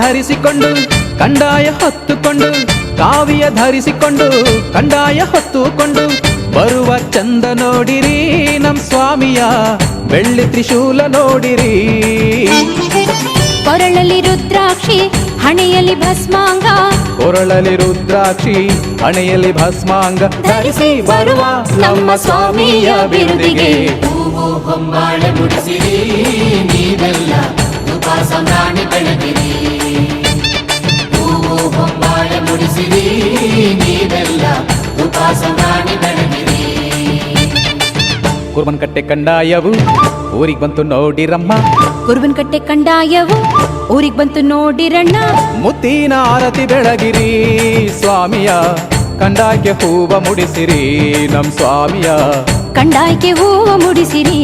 ಧರಿಸಿಕೊಂಡು ಕಂಡಾಯ ಹೊತ್ತುಕೊಂಡು ಕಾವಿಯ ಧರಿಸಿಕೊಂಡು ಕಂಡಾಯ ಹೊತ್ತುಕೊಂಡು ಬರುವ ಚಂದ ನೋಡಿರಿ ನಮ್ ಸ್ವಾಮಿಯ ಬೆಳ್ಳಿ ತ್ರಿಶೂಲ ನೋಡಿರಿ. ಕೊರಳಲ್ಲಿ ರುದ್ರಾಕ್ಷಿ ಹಣೆಯಲ್ಲಿ ಭಸ್ಮಾಂಗ. ಕೊರಳಲ್ಲಿ ರುದ್ರಾಕ್ಷಿ ಹಣೆಯಲ್ಲಿ ಭಸ್ಮಾಂಗ. ಧರಿಸಿ ಬರುವ ನಮ್ಮ ಸ್ವಾಮಿಯ ಬಿರುದಿಗೆ. ಹೂವು ಹೊಂಬಾಳೆ ಮುಡಿಸಿರಿ ನೀವೆಲ್ಲ ಹೊಂಬಾಳೆ ಮುಡಿಸಿರಿ ನೀವೆಲ್ಲ ತುಪ ಸಂಭ್ರಾಣಿ ಬೆಳಗಿರಿ ಕುರ್ಬನ್ ಕಟ್ಟೆ ಕಂಡಾಯವು ಊರಿಗೆ ಬಂತು ನೋಡಿರಮ್ಮ ಕುರುಬನ್ ಕಟ್ಟೆ ಕಂಡಾಯವು ಊರಿಗ್ ಬಂತು ನೋಡಿರಣ್ಣ ಮುತ್ತಿನ ಆರತಿ ಬೆಳಗಿರಿ ಸ್ವಾಮಿಯ ಕಂಡಾಕೆ ಹೂವ ಮುಡಿಸಿರಿ ನಮ್ ಸ್ವಾಮಿಯ ಕಂಡಾಯ್ಕೆ ಹೂವ ಮುಡಿಸಿರಿ